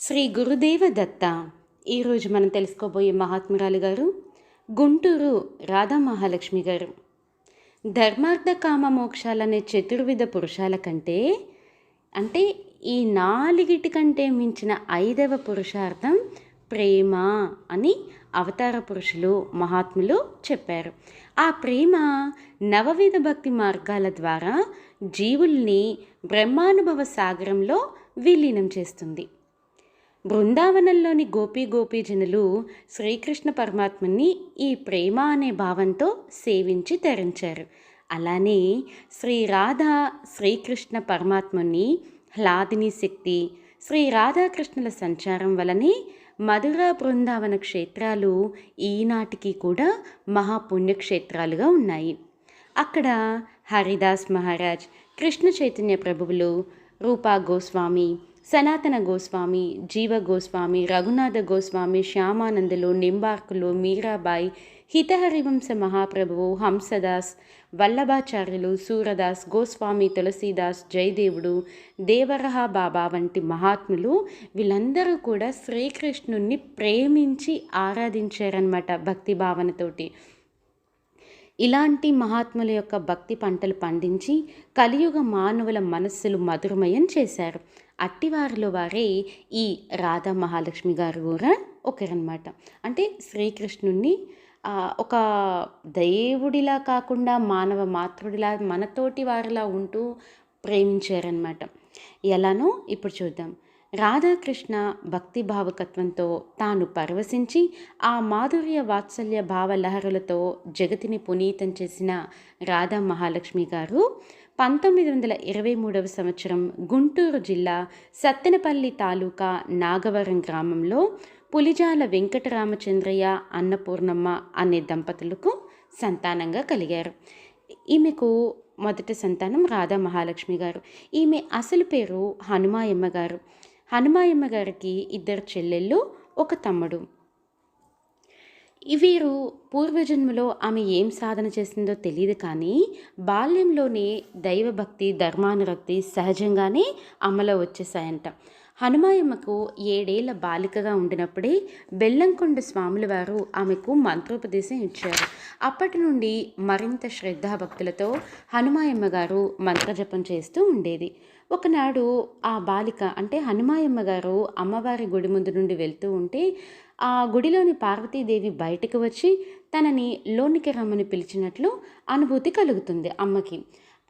శ్రీ గురుదేవ దత్త. ఈరోజు మనం తెలుసుకోబోయే మహాత్మురాలు గారు గుంటూరు రాధా మహాలక్ష్మి గారు. ధర్మార్థ కామ మోక్షాలనే చతుర్విధ పురుషాల కంటే అంటే ఈ నాలుగిటి కంటే మించిన ఐదవ పురుషార్థం ప్రేమ అని అవతార పురుషులు మహాత్ములు చెప్పారు. ఆ ప్రేమ నవవిధ భక్తి మార్గాల ద్వారా జీవుల్ని బ్రహ్మానుభవ సాగరంలో విలీనం చేస్తుంది. బృందావనంలోని గోపీ గోపీజనులు శ్రీకృష్ణ పరమాత్మని ఈ ప్రేమ అనే భావంతో సేవించి తరించారు. అలానే శ్రీ రాధ శ్రీకృష్ణ పరమాత్మని హ్లాదిని శక్తి శ్రీ రాధాకృష్ణుల సంచారం వలనే మధుర బృందావన క్షేత్రాలు ఈనాటికి కూడా మహాపుణ్యక్షేత్రాలుగా ఉన్నాయి. అక్కడ హరిదాస్ మహారాజ్ కృష్ణ చైతన్య ప్రభువులు రూపా గోస్వామి సనాతన గోస్వామి జీవ గోస్వామి రఘునాథ గోస్వామి శ్యామానందులు నింబార్కులు మీరాబాయి హితహరివంశ మహాప్రభువు హంసదాస్ వల్లభాచార్యులు సూరదాస్ గోస్వామి తులసీదాస్ జయదేవుడు దేవరహ బాబా వంటి మహాత్ములు వీళ్ళందరూ కూడా శ్రీకృష్ణుణ్ణి ప్రేమించి ఆరాధించారనమాట భక్తి భావనతోటి. ఇలాంటి మహాత్ముల యొక్క భక్తి పంటలు పండించి కలియుగ మానవుల మనస్సులు మధురమయం చేశారు. అట్టివారిలో వారే ఈ రాధా మహాలక్ష్మి గారు కూడా ఒకరనమాట అంటే శ్రీకృష్ణుణ్ణి ఒక దేవుడిలా కాకుండా మానవ మాతృడిలా మనతోటి వారిలా ఉంటూ ప్రేమించారనమాట ఎలానో ఇప్పుడు చూద్దాం. రాధాకృష్ణ భక్తి భావకత్వంతో తాను పరవశించి ఆ మాధుర్య వాత్సల్య భావ లహరులతో జగతిని పునీతం చేసిన రాధా మహాలక్ష్మి గారు పంతొమ్మిది వందల ఇరవై మూడవ సంవత్సరం గుంటూరు జిల్లా సత్తెనపల్లి తాలూకా నాగవరం గ్రామంలో పులిజాల వెంకటరామచంద్రయ్య అన్నపూర్ణమ్మ అనే దంపతులకు సంతానంగా కలిగారు. ఈమెకు మొదటి సంతానం రాధా మహాలక్ష్మి గారు. ఈమె అసలు పేరు హనుమాయమ్మ గారు. హనుమాయమ్మ గారికి ఇద్దరు చెల్లెళ్ళు ఒక తమ్ముడు. వీరు పూర్వజన్మలో ఆమె ఏం సాధన చేసిందో తెలియదు కానీ బాల్యంలోనే దైవభక్తి ధర్మానురక్తి సహజంగానే అమలో వచ్చేసాయంట హనుమాయమ్మకు ఏడేళ్ళ బాలికగా ఉండినప్పుడే బెల్లంకొండ స్వాముల వారు ఆమెకు మంత్రోపదేశం ఇచ్చారు. అప్పటి నుండి మరింత శ్రద్ధాభక్తులతో హనుమాయమ్మ గారు మంత్రజపం చేస్తూ ఉండేది. ఒకనాడు ఆ బాలిక అంటే హనుమాయమ్మ గారు అమ్మవారి గుడి ముందు నుండి వెళ్తూ ఉంటే ఆ గుడిలోని పార్వతీదేవి బయటకు వచ్చి తనని లోనికి రమ్మని పిలిచినట్లు అనుభూతి కలుగుతుంది అమ్మకి.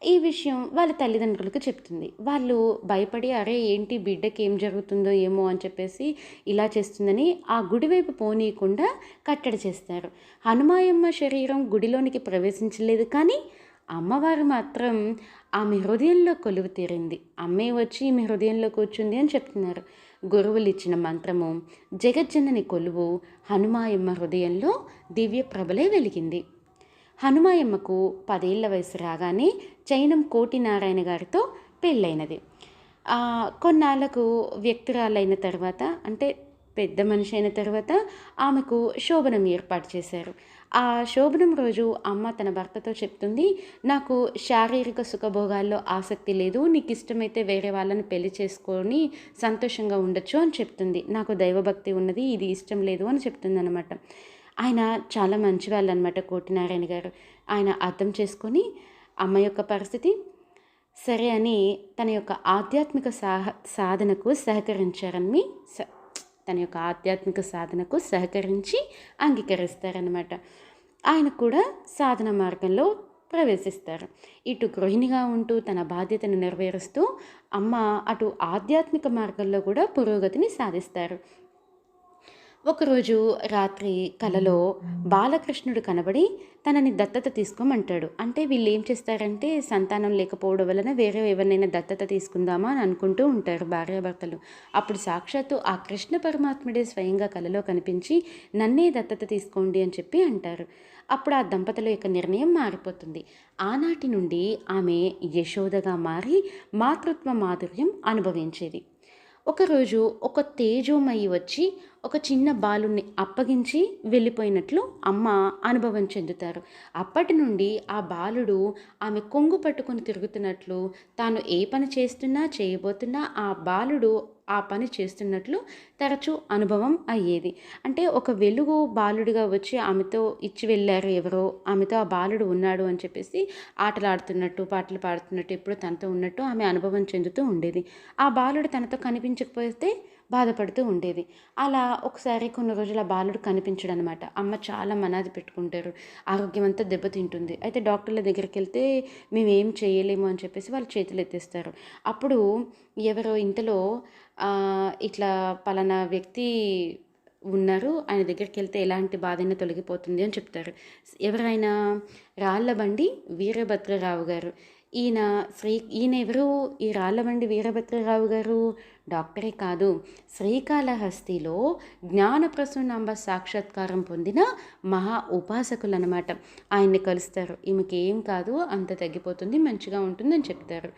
ఈ విషయం వాళ్ళ తల్లిదండ్రులకు చెప్తుంది. వాళ్ళు భయపడి అరే ఏంటి బిడ్డకి ఏం జరుగుతుందో ఏమో అని చెప్పేసి ఇలా చేస్తుందని ఆ గుడి వైపు పోనీయకుండా కట్టడి చేస్తారు. హనుమాయమ్మ శరీరం గుడిలోనికి ప్రవేశించలేదు కానీ అమ్మవారు మాత్రం ఆమె హృదయంలో కొలువు తీరింది. అమ్మే వచ్చి ఈమె హృదయంలో కూర్చుంది అని చెప్తున్నారు. గురువులు ఇచ్చిన మంత్రము జగజ్జనని కొలువు హనుమాయమ్మ హృదయంలో దివ్య ప్రభలే వెలిగింది. హనుమాయమ్మకు పదేళ్ళ వయసు రాగానే చైనం కోటి నారాయణ గారితో పెళ్ళైనది. కొన్నాళ్ళకు వ్యక్తురాలైన తర్వాత అంటే పెద్ద మనిషి అయిన తర్వాత ఆమెకు శోభనం ఏర్పాటు చేశారు. ఆ శోభనం రోజు అమ్మ తన భర్తతో చెప్తుంది నాకు శారీరక సుఖభోగాల్లో ఆసక్తి లేదు నీకు ఇష్టమైతే వేరే వాళ్ళని పెళ్ళి చేసుకొని సంతోషంగా ఉండొచ్చు అని చెప్తుంది. నాకు దైవభక్తి ఉన్నది ఇది ఇష్టం లేదు అని చెప్తుంది అనమాట ఆయన చాలా మంచి వాళ్ళు అనమాట కోటినారాయణ గారు. ఆయన అర్థం చేసుకొని అమ్మ యొక్క పరిస్థితి సరే అని తన యొక్క ఆధ్యాత్మిక సాహ సాధనకు సహకరించారని తన యొక్క ఆధ్యాత్మిక సాధనకు సహకరించి అంగీకరిస్తారనమాట ఆయన కూడా సాధన మార్గంలో ప్రవేశిస్తారు. ఇటు గృహిణిగా ఉంటూ తన బాధ్యతను నెరవేరుస్తూ అమ్మ అటు ఆధ్యాత్మిక మార్గంలో కూడా పురోగతిని సాధిస్తారు. ఒకరోజు రాత్రి కలలో బాలకృష్ణుడు కనబడి తనని దత్తత తీసుకోమంటాడు. అంటే వీళ్ళు ఏం చేస్తారంటే సంతానం లేకపోవడం వలన వేరే ఎవరినైనా దత్తత తీసుకుందామా అని అనుకుంటూ ఉంటారు భార్యాభర్తలు. అప్పుడు సాక్షాత్తు ఆ కృష్ణ పరమాత్ముడే స్వయంగా కలలో కనిపించి నన్నే దత్తత తీసుకోండి అని చెప్పి అంటారు. అప్పుడు ఆ దంపతుల యొక్క నిర్ణయం మారిపోతుంది. ఆనాటి నుండి ఆమె యశోదగా మారి మాతృత్వ మాధుర్యం అనుభవించేది. ఒకరోజు ఒక తేజోమయి వచ్చి ఒక చిన్న బాలుని అప్పగించి వెళ్ళిపోయినట్లు అమ్మ అనుభవం చెందుతారు. అప్పటి నుండి ఆ బాలుడు ఆమె కొంగు పట్టుకొని తిరుగుతున్నట్లు తాను ఏ పని చేస్తున్నా చేయబోతున్నా ఆ బాలుడు ఆ పని చేస్తున్నట్లు తరచూ అనుభవం అయ్యేది. అంటే ఒక వెలుగు బాలుడిగా వచ్చి ఆమెతో ఇచ్చి వెళ్ళారు ఎవరో ఆమెతో ఆ బాలుడు ఉన్నాడు అని చెప్పేసి ఆటలాడుతున్నట్టు పాటలు పాడుతున్నట్టు ఎప్పుడు తనతో ఉన్నట్టు ఆమె అనుభవం చెందుతూ ఉండేది. ఆ బాలుడు తనతో కనిపించకపోతే బాధపడుతూ ఉండేది. అలా ఒకసారి కొన్ని రోజులు ఆ బాలుడు కనిపించడు అనమాట అమ్మ చాలా మనాది పెట్టుకుంటారు. ఆరోగ్యం అంతా దెబ్బతింటుంది. అయితే డాక్టర్ల దగ్గరికి వెళ్తే మేము ఏం చేయలేము అని చెప్పేసి వాళ్ళు చేతులు ఎత్తేస్తారు. అప్పుడు ఎవరో ఇంతలో ఇట్లా పలానా వ్యక్తి ఉన్నారు. ఆయన దగ్గరికి వెళ్తే ఎలాంటి బాధైనా తొలగిపోతుంది అని చెప్తారు. ఎవరైనా రాళ్ళ బండి వీరభద్రరావు గారు. ఈయన శ్రీ ఈయన ఎవరు? ఈ రాళ్ళబండి వీరభద్రరావు గారు డాక్టరే కాదు. శ్రీకాళహస్తిలో జ్ఞానప్రసూనాంబ సాక్షాత్కారం పొందిన మహా ఉపాసకులు అనమాట ఆయన్ని కలుస్తారు. ఈమెకి ఏం కాదు అంత తగ్గిపోతుంది మంచిగా ఉంటుందని చెప్తారు.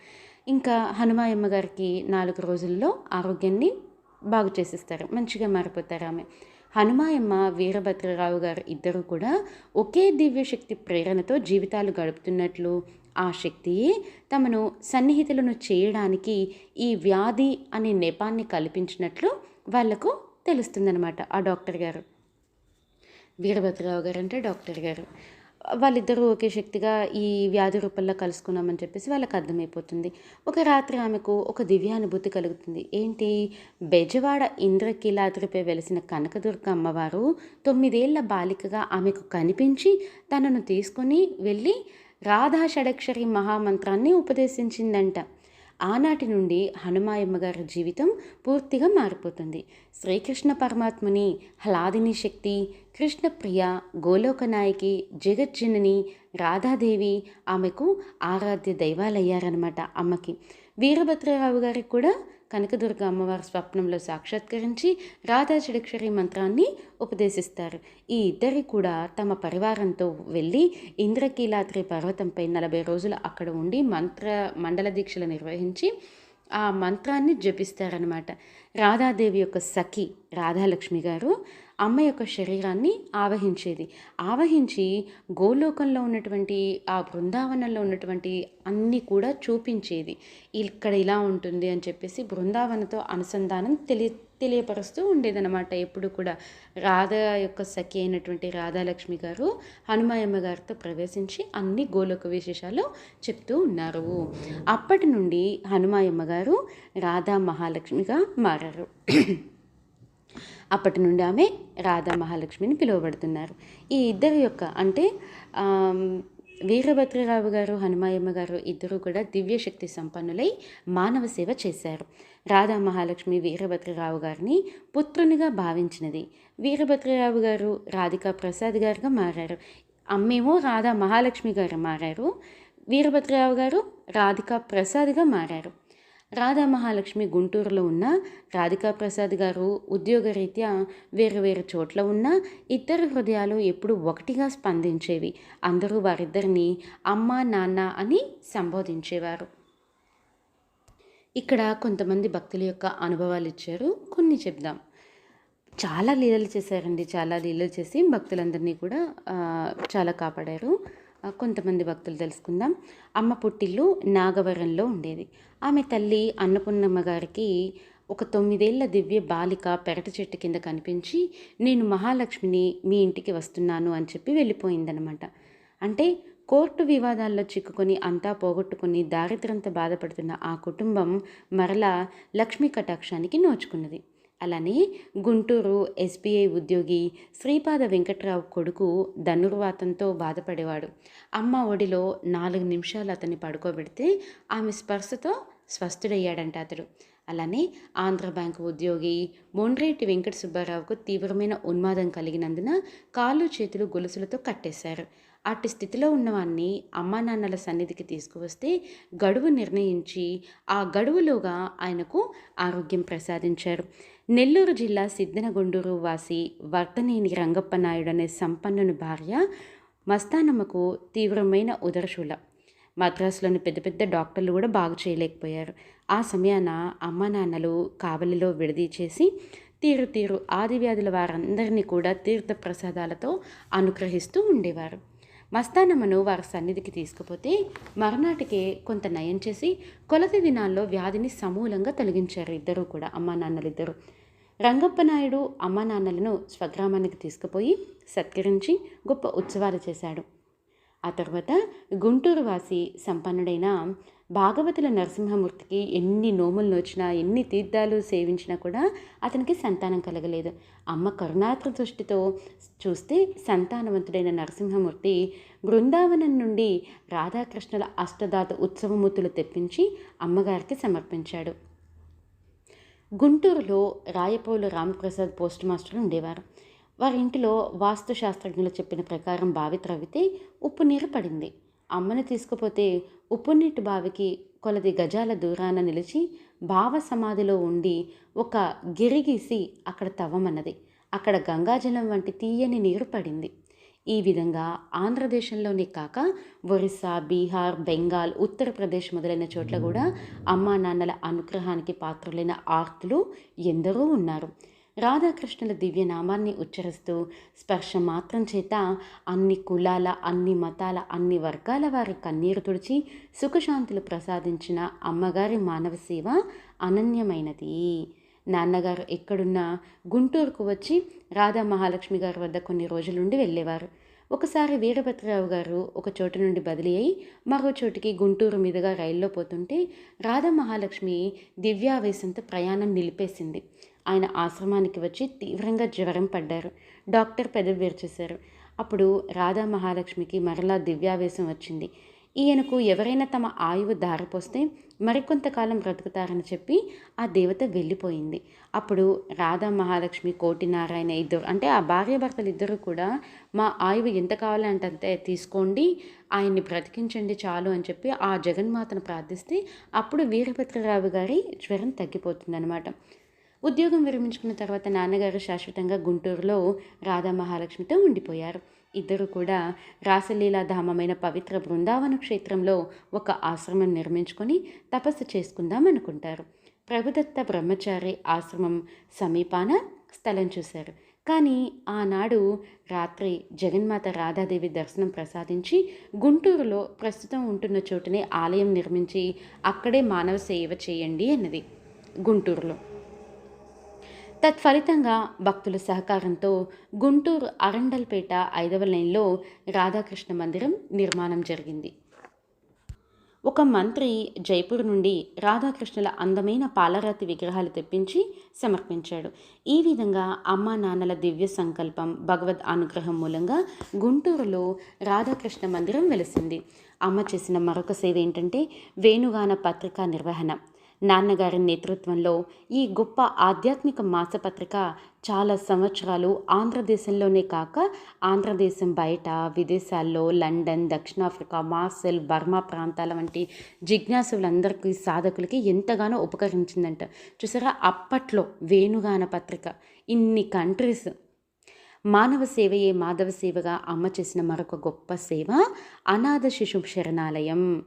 ఇంకా హనుమాయమ్మ గారికి నాలుగు రోజుల్లో ఆరోగ్యాన్ని బాగు చేసిస్తారు. మంచిగా మారిపోతారు ఆమె. హనుమాయమ్మ వీరభద్రరావు గారు ఇద్దరు కూడా ఒకే దివ్యశక్తి ప్రేరణతో జీవితాలు గడుపుతున్నట్లు ఆ శక్తియే తమను సన్నిహితులను చేయడానికి ఈ వ్యాధి అనే నెపాన్ని కల్పించినట్లు వాళ్ళకు తెలుస్తుందనమాట ఆ డాక్టర్ గారు. వీరభద్రరావు గారు అంటే డాక్టర్ గారు. వాళ్ళిద్దరూ ఒకే శక్తిగా ఈ వ్యాధి రూపంలో కలుసుకున్నామని చెప్పేసి వాళ్ళకి అర్థమైపోతుంది. ఒక రాత్రి ఆమెకు ఒక దివ్యానుభూతి కలుగుతుంది. ఏంటి? బెజవాడ ఇంద్రకీలాద్రిపై వెలిసిన కనకదుర్గ అమ్మవారు తొమ్మిదేళ్ళ బాలికగా ఆమెకు కనిపించి తనను తీసుకొని వెళ్ళి రాధా షడక్షరి మహామంత్రాన్ని ఉపదేశించిందంట. ఆనాటి నుండి హనుమాయమ్మ గారి జీవితం పూర్తిగా మారిపోతుంది. శ్రీకృష్ణ పరమాత్మని హ్లాదిని శక్తి కృష్ణప్రియ గోలోకనాయకి జగజ్జనని రాధాదేవి ఆమెకు ఆరాధ్య దైవాలయ్యారనమాట అమ్మకి. వీరభద్రరావు గారికి కూడా కనకదుర్గ అమ్మవారి స్వప్నంలో సాక్షాత్కరించి రాధా చడక్షరి మంత్రాన్ని ఉపదేశిస్తారు. ఈ ఇద్దరి కూడా తమ పరివారంతో వెళ్ళి ఇంద్రకీలాద్రి పర్వతంపై నలభై రోజులు అక్కడ ఉండి మంత్ర మండల దీక్షలు నిర్వహించి ఆ మంత్రాన్ని జపిస్తారనమాట రాధాదేవి యొక్క సఖి రాధాలక్ష్మి గారు అమ్మ యొక్క శరీరాన్ని ఆవహించేది. ఆవహించి గోలోకంలో ఉన్నటువంటి ఆ బృందావనంలో ఉన్నటువంటి అన్నీ కూడా చూపించేది. ఇక్కడ ఇలా ఉంటుంది అని చెప్పేసి బృందావనతో అనుసంధానం తెలియ తెలియపరుస్తూ ఉండేదన్నమాట. ఎప్పుడు కూడా రాధ యొక్క సఖి అయినటువంటి రాధాలక్ష్మి గారు హనుమాయమ్మ గారితో ప్రవేశించి అన్ని గోలోక విశేషాలు చెప్తూ ఉన్నారు. అప్పటి నుండి హనుమాయమ్మ గారు రాధా మహాలక్ష్మిగా మారారు. అప్పటి నుండి ఆమె రాధా మహాలక్ష్మిని పిలువబడుతున్నారు. ఈ ఇద్దరి యొక్క అంటే వీరభద్రరావు గారు హనుమాయమ్మ గారు ఇద్దరు కూడా దివ్యశక్తి సంపన్నులై మానవ సేవ చేశారు. రాధా మహాలక్ష్మి వీరభద్రరావు గారిని పుత్రునిగా భావించినది. వీరభద్రరావు గారు రాధికా ప్రసాద్ గారుగా మారారు. అమ్మేమో రాధా మహాలక్ష్మి గారు మారారు. వీరభద్రరావు గారు రాధికా ప్రసాద్గా మారారు. రాధా మహాలక్ష్మి గుంటూరులో ఉన్న రాధికా ప్రసాద్ గారు ఉద్యోగరీత్యా వేరు వేరు చోట్ల ఉన్న ఇద్దరు హృదయాలు ఎప్పుడు ఒకటిగా స్పందించేవి. అందరూ వారిద్దరిని అమ్మ నాన్న అని సంబోధించేవారు. ఇక్కడ కొంతమంది భక్తుల యొక్క అనుభవాలు ఇచ్చారు. కొన్ని చెప్దాం. చాలా లీలలు చేశారండి. చాలా లీలలు చేసి భక్తులందరినీ కూడా చాలా కాపాడారు. కొంతమంది భక్తులు తెలుసుకుందాం. అమ్మ పుట్టిల్లు నాగవరంలో ఉండేది. ఆమె తల్లి అన్నపూర్ణమ్మ గారికి ఒక తొమ్మిదేళ్ళ దివ్య బాలిక పెరట చెట్టు కింద కనిపించి నేను మహాలక్ష్మిని మీ ఇంటికి వస్తున్నాను అని చెప్పి వెళ్ళిపోయిందనమాట అంటే కోర్టు వివాదాల్లో చిక్కుకొని అంతా పోగొట్టుకుని దారిద్రంతో బాధపడుతున్న ఆ కుటుంబం మరలా లక్ష్మీ కటాక్షానికి నోచుకున్నది. అలానే గుంటూరు ఎస్బీఐ ఉద్యోగి శ్రీపాద వెంకట్రావు కొడుకు ధనుర్వాతంతో బాధపడేవాడు. అమ్మ ఒడిలో నాలుగు నిమిషాలు అతన్ని పడుకోబెడితే ఆమె స్పర్శతో స్వస్థుడయ్యాడంట అతడు. అలానే ఆంధ్ర బ్యాంకు ఉద్యోగి మొండ్రేటి వెంకట సుబ్బారావుకు తీవ్రమైన ఉన్మాదం కలిగినందున కాళ్ళు చేతులు గొలుసులతో కట్టేశారు. అట్టి స్థితిలో ఉన్నవాన్ని అమ్మా నాన్నల సన్నిధికి తీసుకువస్తే గడువు నిర్ణయించి ఆ గడువులోగా ఆయనకు ఆరోగ్యం ప్రసాదించారు. నెల్లూరు జిల్లా సిద్దనగొండూరు వాసి వర్తనేని రంగప్ప నాయుడు అనే సంపన్నుని భార్య మస్తానమ్మకు తీవ్రమైన ఉదరశూల. మద్రాసులోని పెద్ద పెద్ద డాక్టర్లు కూడా బాగు చేయలేకపోయారు. ఆ సమయాన అమ్మ నాన్నలు కావలిలో విడదీ చేసి తీరు తీరు ఆదివ్యాధుల వారందరినీ కూడా తీర్థ ప్రసాదాలతో అనుగ్రహిస్తూ ఉండేవారు. మస్తానమ్మను వారి సన్నిధికి తీసుకుపోతే మర్నాటికే కొంత నయం చేసి కొలతి దినాల్లో వ్యాధిని సమూలంగా తొలగించారు ఇద్దరు కూడా అమ్మా నాన్నలిద్దరూ. రంగప్ప నాయుడు అమ్మా నాన్నలను స్వగ్రామానికి తీసుకుపోయి సత్కరించి గొప్ప ఉత్సవాలు చేశాడు. ఆ తర్వాత గుంటూరు వాసి సంపన్నుడైన భాగవతుల నరసింహమూర్తికి ఎన్ని నోములు నోచినా ఎన్ని తీర్థాలు సేవించినా కూడా అతనికి సంతానం కలగలేదు. అమ్మ కరుణాత్ర దృష్టితో చూస్తే సంతానవంతుడైన నరసింహమూర్తి బృందావనం నుండి రాధాకృష్ణుల అష్టదాత ఉత్సవమూర్తులు తెప్పించి అమ్మగారికి సమర్పించాడు. గుంటూరులో రాయపోలు రామప్రసాద్ పోస్ట్ మాస్టర్లు ఉండేవారు. వారి ఇంటిలో వాస్తు శాస్త్రజ్ఞులు చెప్పిన ప్రకారం బావి త్రవ్వితే ఉప్పు నీరు పడింది. అమ్మను తీసుకుపోతే ఉప్పునీటి బావికి కొలది గజాల దూరాన నిలిచి భావ సమాధిలో ఉండి ఒక గిరిగీసి అక్కడ తవ్వమన్నది. అక్కడ గంగాజలం వంటి తీయని నీరు పడింది. ఈ విధంగా ఆంధ్రదేశంలోనే కాక ఒరిస్సా బీహార్ బెంగాల్ ఉత్తరప్రదేశ్ మొదలైన చోట్ల కూడా అమ్మా నాన్నల అనుగ్రహానికి పాత్రులైన ఆర్తులు ఎందరో ఉన్నారు. రాధాకృష్ణుల దివ్య నామాన్ని ఉచ్చరిస్తూ స్పర్శ మాత్రం చేత అన్ని కులాల అన్ని మతాల అన్ని వర్గాల వారి కన్నీరు తుడిచి సుఖశాంతులు ప్రసాదించిన అమ్మగారి మానవ సేవ అనన్యమైనది. నాన్నగారు ఎక్కడున్నా గుంటూరుకు వచ్చి రాధా మహాలక్ష్మి గారి వద్ద కొన్ని రోజులుండి వెళ్ళేవారు. ఒకసారి వీరభద్రరావు గారు ఒక చోటు నుండి బదిలీ అయి మరో చోటికి గుంటూరు మీదుగా రైల్లో పోతుంటే రాధా మహాలక్ష్మి దివ్యావేశంతో ప్రయాణం నిలిపేసింది. ఆయన ఆశ్రమానికి వచ్చి తీవ్రంగా జ్వరం పడ్డారు. డాక్టర్ పెదవి విరిచేశారు. అప్పుడు రాధా మహాలక్ష్మికి మరలా దివ్యావేశం వచ్చింది. ఈయనకు ఎవరైనా తమ ఆయువు దారిపోస్తే మరికొంతకాలం బ్రతుకుతారని చెప్పి ఆ దేవత వెళ్ళిపోయింది. అప్పుడు రాధా మహాలక్ష్మి కోటి నారాయణ ఇద్దరు అంటే ఆ భార్యాభర్తలు ఇద్దరు కూడా మా ఆయువు ఎంత కావాలంటే అంతే తీసుకోండి ఆయన్ని బ్రతికించండి చాలు అని చెప్పి ఆ జగన్మాతను ప్రార్థిస్తే అప్పుడు వీరభద్రరావు గారి జ్వరం తగ్గిపోతుందన్నమాట. ఉద్యోగం విరమించుకున్న తర్వాత నాన్నగారు శాశ్వతంగా గుంటూరులో రాధా మహాలక్ష్మితో ఉండిపోయారు. ఇద్దరు కూడా రాసలీలా ధామమైన పవిత్ర బృందావన క్షేత్రంలో ఒక ఆశ్రమం నిర్మించుకొని తపస్సు చేసుకుందాం అనుకుంటారు. ప్రభుదత్త బ్రహ్మచారి ఆశ్రమం సమీపాన స్థలం చూశారు. కానీ ఆనాడు రాత్రి జగన్మాత రాధాదేవి దర్శనం ప్రసాదించి గుంటూరులో ప్రస్తుతం ఉంటున్న చోటునే ఆలయం నిర్మించి అక్కడే మానవ సేవ చేయండి అన్నది గుంటూరులో. తత్ఫలితంగా భక్తుల సహకారంతో గుంటూరు అరండల్పేట ఐదవ లైన్లో రాధాకృష్ణ మందిరం నిర్మాణం జరిగింది. ఒక మంత్రి జైపూర్ నుండి రాధాకృష్ణుల అందమైన పాలరాతి విగ్రహాలు తెప్పించి సమర్పించాడు. ఈ విధంగా అమ్మా నాన్నల దివ్య సంకల్పం భగవద్ అనుగ్రహం మూలంగా గుంటూరులో రాధాకృష్ణ మందిరం వెలిసింది. అమ్మ చేసిన మరొక సేవ ఏంటంటే వేణుగాన పత్రికా నిర్వహణ. నాన్నగారి నేతృత్వంలో ఈ గొప్ప ఆధ్యాత్మిక మాసపత్రిక చాలా సంవత్సరాలు ఆంధ్రదేశంలోనే కాక ఆంధ్రదేశం బయట విదేశాల్లో లండన్ దక్షిణాఫ్రికా మార్సెల్ బర్మా ప్రాంతాల వంటి జిజ్ఞాసులందరికీ సాధకులకి ఎంతగానో ఉపకరించిందంట. చూసారా? అప్పట్లో వేణుగాన పత్రిక. ఇన్ని కంట్రీస్. మానవ సేవయే మాధవ సేవగా అమ్మ చేసిన మరొక గొప్ప సేవ అనాథ శిశు శరణాలయం.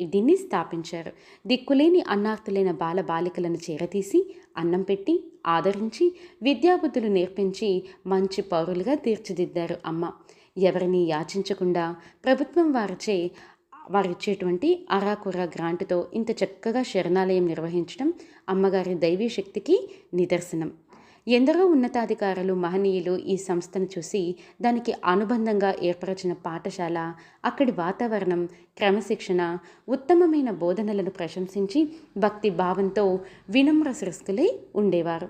దీన్ని స్థాపించారు. దిక్కులేని అన్నార్థులైన బాల బాలికలను చేరతీసి అన్నం పెట్టి ఆదరించి విద్యాబుద్ధులు నేర్పించి మంచి పౌరులుగా తీర్చిదిద్దారు అమ్మ. ఎవరిని యాచించకుండా ప్రభుత్వం వారిచే వారిచ్చేటువంటి అరాకుర గ్రాంట్తో ఇంత చక్కగా శరణాలయం నిర్వహించడం అమ్మగారి దైవీ శక్తికి నిదర్శనం. ఎందరో ఉన్నతాధికారులు మహనీయులు ఈ సంస్థను చూసి దానికి అనుబంధంగా ఏర్పరచిన పాఠశాల అక్కడి వాతావరణం క్రమశిక్షణ ఉత్తమమైన బోధనలను ప్రశంసించి భక్తి భావంతో వినమ్ర సృష్కులై ఉండేవారు.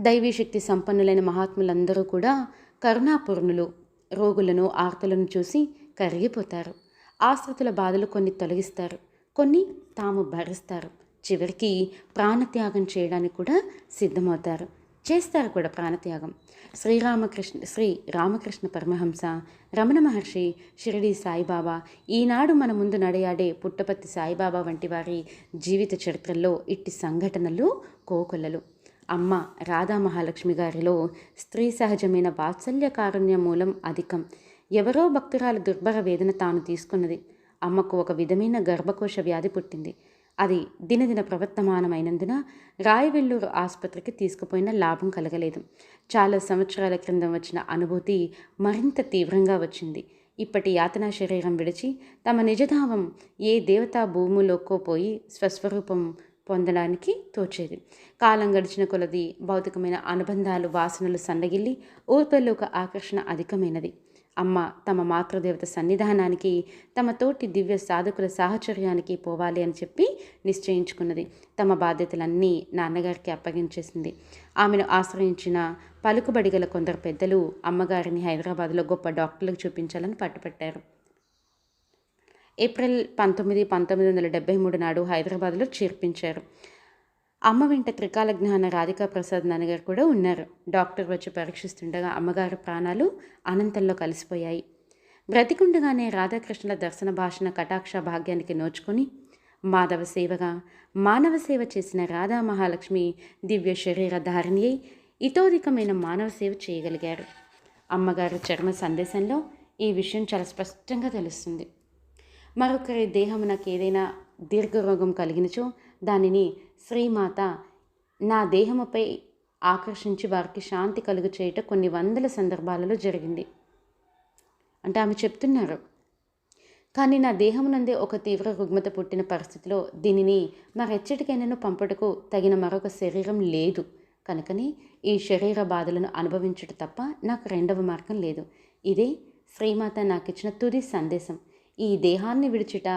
దైవీశక్తి సంపన్నులైన మహాత్ములందరూ కూడా కరుణాపూర్ణులు రోగులను ఆర్తులను చూసి కరిగిపోతారు. ఆశ్రితుల బాధలు కొన్ని తొలగిస్తారు కొన్ని తాము భరిస్తారు. చివరికి ప్రాణత్యాగం చేయడానికి కూడా సిద్ధమవుతారు. చేస్తారు కూడా ప్రాణత్యాగం. శ్రీరామకృష్ణ శ్రీ రామకృష్ణ పరమహంస రమణ మహర్షి షిరిడి సాయిబాబా ఈనాడు మన ముందు నడయాడే పుట్టపత్తి సాయిబాబా వంటి వారి జీవిత చరిత్రల్లో ఇట్టి సంఘటనలు కోకొల్లలు. అమ్మ రాధా మహాలక్ష్మి గారిలో స్త్రీ సహజమైన వాత్సల్య కారుణ్య మూలం అధికం. ఎవరో భక్తురాలు దుర్భర వేదన తాను తీసుకున్నది. అమ్మకు ఒక విధమైన గర్భకోశ వ్యాధి పుట్టింది. అది దినదిన ప్రవర్తమానమైనందున రాయవెల్లూరు ఆసుపత్రికి తీసుకుపోయిన లాభం కలగలేదు. చాలా సంవత్సరాల క్రిందం వచ్చిన అనుభూతి మరింత తీవ్రంగా వచ్చింది. ఇప్పటి యాతనా శరీరం విడిచి తమ నిజధావం ఏ దేవతా భూములోకో పోయి స్వస్వరూపం పొందడానికి తోచేది. కాలం గడిచిన కొలది భౌతికమైన అనుబంధాలు వాసనలు సన్నగిల్లి ఊర్పల్లోక ఆకర్షణ అధికమైనది. అమ్మ తమ మాతృదేవత సన్నిధానానికి తమ తోటి దివ్య సాధకుల సాహచర్యానికి పోవాలి అని చెప్పి నిశ్చయించుకున్నది. తమ బాధ్యతలన్నీ నాన్నగారికి అప్పగించేసింది. ఆమెను ఆశ్రయించిన పలుకుబడి గల కొందరు పెద్దలు అమ్మగారిని హైదరాబాద్లో గొప్ప డాక్టర్లకు చూపించాలని పట్టుపట్టారు. ఏప్రిల్ పంతొమ్మిది పంతొమ్మిది వందల డెబ్బై మూడు నాడు హైదరాబాద్లో చేర్పించారు. అమ్మ వెంట త్రికాల జ్ఞాన రాధికా ప్రసాద్ నాన్నగారు కూడా ఉన్నారు. డాక్టర్ వచ్చి పరీక్షిస్తుండగా అమ్మగారు ప్రాణాలు అనంతంలో కలిసిపోయాయి. బ్రతికుండగానే రాధాకృష్ణుల దర్శన భాషణ కటాక్ష భాగ్యానికి నోచుకొని మాధవ సేవగా మానవ సేవ చేసిన రాధా మహాలక్ష్మి దివ్య శరీర ధారిణి అయి ఇతోధికమైన మానవ సేవ చేయగలిగారు. అమ్మగారు చర్మ సందేశంలో ఈ విషయం చాలా స్పష్టంగా తెలుస్తుంది. మరొకరి దేహం నాకు ఏదైనా దీర్ఘరోగం కలిగినచో దానిని శ్రీమాత నా దేహముపై ఆకర్షించి వారికి శాంతి కలుగు చేయట కొన్ని వందల సందర్భాలలో జరిగింది. అంటే ఆమె చెప్తున్నారు కానీ నా దేహమునందే ఒక తీవ్ర రుగ్మత పుట్టిన పరిస్థితిలో దీనిని మరెచ్చటికైనాను పంపటకు తగిన మరొక శరీరం లేదు. కనుకని ఈ శరీర బాధలను అనుభవించుట తప్ప నాకు రెండవ మార్గం లేదు. ఇదే శ్రీమాత నాకు ఇచ్చిన తుది సందేశం. ఈ దేహాన్ని విడిచిట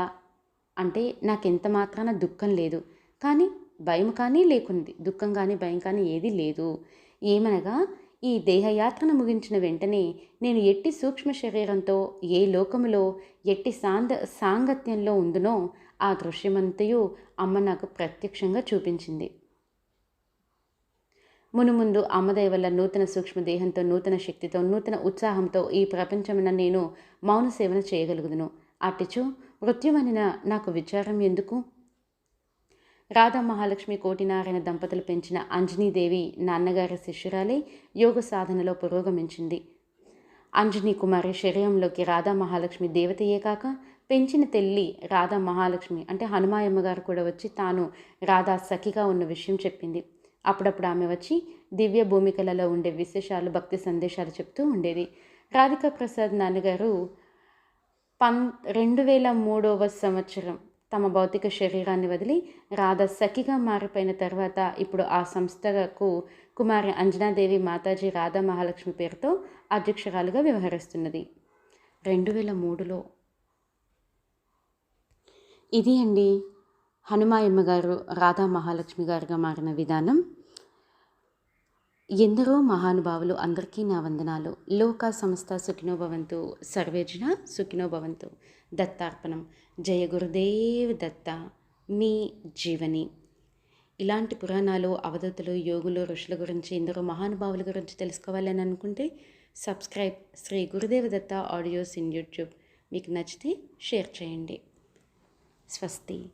అంటే నాకెంత మాత్రాన దుఃఖం లేదు. కానీ భయం కానీ లేకుంది. దుఃఖం కానీ భయం కానీ ఏది లేదు. ఏమనగా ఈ దేహయాత్రను ముగించిన వెంటనే నేను ఎట్టి సూక్ష్మ శరీరంతో ఏ లోకములో ఎట్టి సాంద సాంగత్యంలో ఉందునో ఆ దృశ్యమంతయు అమ్మ నాకు ప్రత్యక్షంగా చూపించింది. మునుముందు అమ్మదయ వల్ల నూతన సూక్ష్మ దేహంతో నూతన శక్తితో నూతన ఉత్సాహంతో ఈ ప్రపంచమున నేను మౌన సేవన చేయగలుగుదును. అటిచో మృత్యువనిన నాకు విచారం ఎందుకు? రాధా మహాలక్ష్మి కోటినారాయణ దంపతులు పెంచిన అంజనీదేవి నాన్నగారి శిష్యురాలే యోగ సాధనలో పురోగమించింది. అంజనీ కుమారి శరీరంలోకి రాధా మహాలక్ష్మి దేవతయే కాక పెంచిన తెల్లి రాధా మహాలక్ష్మి అంటే హనుమాయమ్మ గారు కూడా వచ్చి తాను రాధా సఖిగా ఉన్న విషయం చెప్పింది. అప్పుడప్పుడు ఆమె వచ్చి దివ్య భూమికలలో ఉండే విశేషాలు భక్తి సందేశాలు చెప్తూ ఉండేది. రాధికా ప్రసాద్ నాన్నగారు పం రెండు వేల మూడవ సంవత్సరం తమ భౌతిక శరీరాన్ని వదిలి రాధ సఖిగా మారిపోయిన తర్వాత ఇప్పుడు ఆ సంస్థకు కుమారి అంజనాదేవి మాతాజీ రాధా మహాలక్ష్మి పేరుతో అధ్యక్షురాలుగా వ్యవహరిస్తున్నది. రెండు వేల మూడులో ఇది అండి హనుమాయమ్మ గారు రాధా మహాలక్ష్మి గారుగా మారిన విధానం. ఎందరో మహానుభావులు అందరికీ నా వందనాలు. లోక సంస్థ సుఖినోభవంతు. సర్వేజన సుఖినోభవంతు. దత్తార్పణం. జయ గురుదేవ్ దత్త. మీ జీవని. ఇలాంటి పురాణాలు అవధతులు యోగులు ఋషుల గురించి ఎందరో మహానుభావుల గురించి తెలుసుకోవాలని అనుకుంటే సబ్స్క్రైబ్ శ్రీ గురుదేవ దత్త ఆడియోస్ ఇన్ యూట్యూబ్. మీకు నచ్చితే షేర్ చేయండి. స్వస్తి.